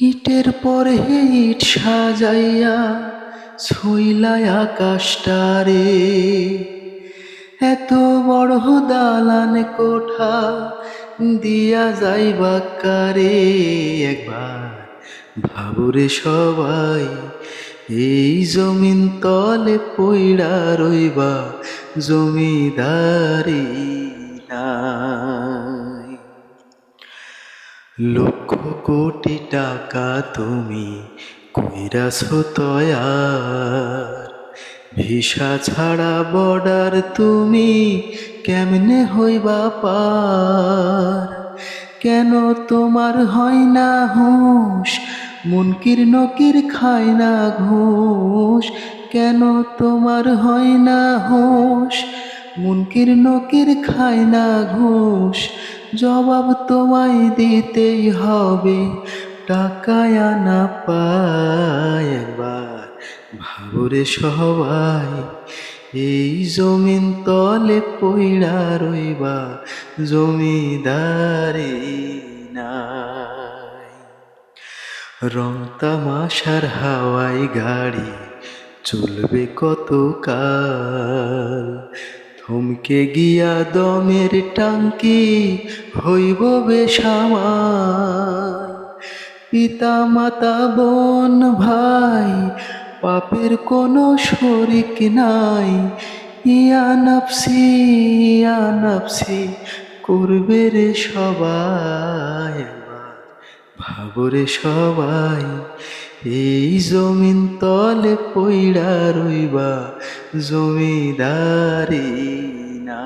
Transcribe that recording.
ইটের পরে ইট সাজাইয়া ছইলায় আকাশটারে এত বড় দালান কোঠা দিয়া যাইবা কারে? একবার ভাবুরে সবাই, এই জমিন তলে পইড়া রইবা জমিদারি। লক্ষ কোটি টাকা তুমি কইরাছ তয়ার। ভিসা ছাড়া বর্ডার তুমি কেমনে হইবা পার? কেন তোমার হয় না হুঁশ? মুনকির নকির খায় না ঘুষ। কেন তোমার হয় না হুঁশ? মুনকির নকির খায় না ঘুষ। জবাব তোমায় দিতেই হবে। টাকায় আনা পায় ভাবরে সবাই, এই জমিন তলে পইড়া রইবা, জমিদারি নাই। রং তামাশার হাওয়াই গাড়ি, চলবে কত কাল থমকে গিয়া দমের টাঙ্কি হইব বেসামাল পিতা মাতা বোন, ভাই, পাপের কোনো শরিক নাই। ইয়া নাফসি ইয়া নাফসি, করবে রে সবাই ভাবরে সবাই। এই জমিন তলে পইড়া রইবা জমিদারি না